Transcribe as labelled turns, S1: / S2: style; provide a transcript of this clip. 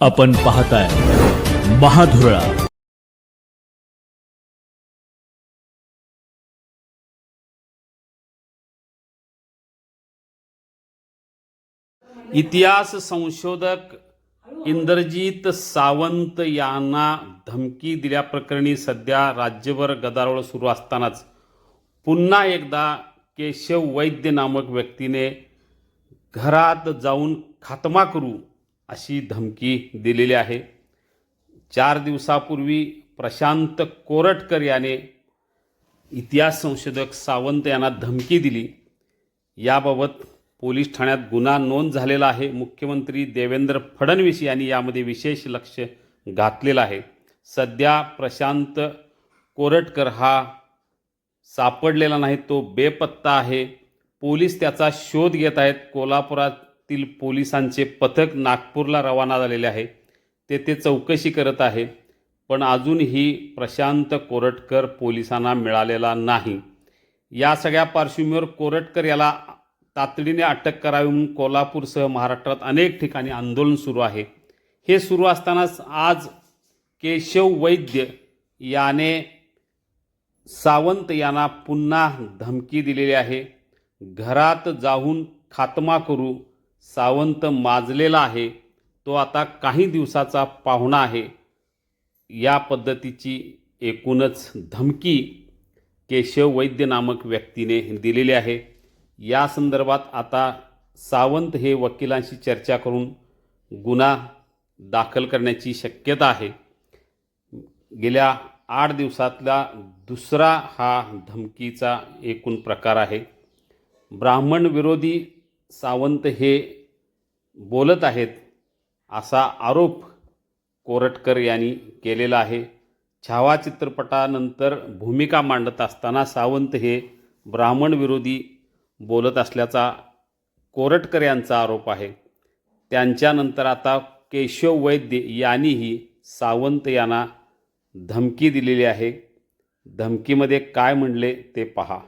S1: आपण पाहताय महाधुरळा.
S2: इतिहास संशोधक इंद्रजीत सावंत यांना धमकी दिल्याप्रकरणी सध्या राज्यभर गदारोळ सुरू असतानाच पुन्हा एकदा केशव वैद्य नामक व्यक्तीने घरात जाऊन खात्मा करू अशी धमकी दिलेली आहे. चार दिवसापूर्वी प्रशांत कोरटकर याने इतिहास संशोधक सावंत यांना धमकी दिली. याबाबत पोलीस ठाण्यात गुन्हा नोंद झालेला आहे. मुख्यमंत्री देवेंद्र फडणवीस यांनी यामध्ये विशेष लक्ष घातलेलं आहे. सध्या प्रशांत कोरटकर हा सापडलेला नाही तो बेपत्ता आहे. पोलीस त्याचा शोध घेत आहेत. कोल्हापुरात तील पोलिसांचे पथक नागपूरला रवाना झालेले आहे. तेथे चौकशी करत आहे. पण अजूनही प्रशांत कोरटकर पोलिसांना मिळालेला नाही. या सगळ्या पार्श्वभूमीवर कोरटकर याला तातडीने अटक करावी म्हणून कोल्हापूरसह महाराष्ट्रात अनेक ठिकाणी आंदोलन सुरू आहे. हे सुरू असतानाच आज केशव वैद्य याने सावंत यांना पुन्हा धमकी दिलेली आहे. घरात जाऊन खात्मा करू सावंत माजलेला आहे तो आता काही दिवसाचा पाहुणा आहे. या पद्धतीची एकूणच धमकी केशव वैद्य नामक व्यक्तीने दिलेली आहे. या संदर्भात आता सावंत हे वकिलांशी चर्चा करून गुन्हा दाखल करण्याची शक्यता आहे. गेल्या आठ दिवसातला दुसरा हा धमकीचा एकूण प्रकार आहे. ब्राह्मण विरोधी सावंत हे बोलत आहेत असा आरोप कोरटकर यांनी केलेला आहे. छावा चित्रपटानंतर भूमिका मांडत असताना सावंत हे ब्राह्मणविरोधी बोलत असल्याचा कोरटकर यांचा आरोप आहे. त्यांच्यानंतर आता केशव वैद्य यांनीही सावंत यांना धमकी दिलेली आहे. धमकीमध्ये काय म्हणले ते पहा.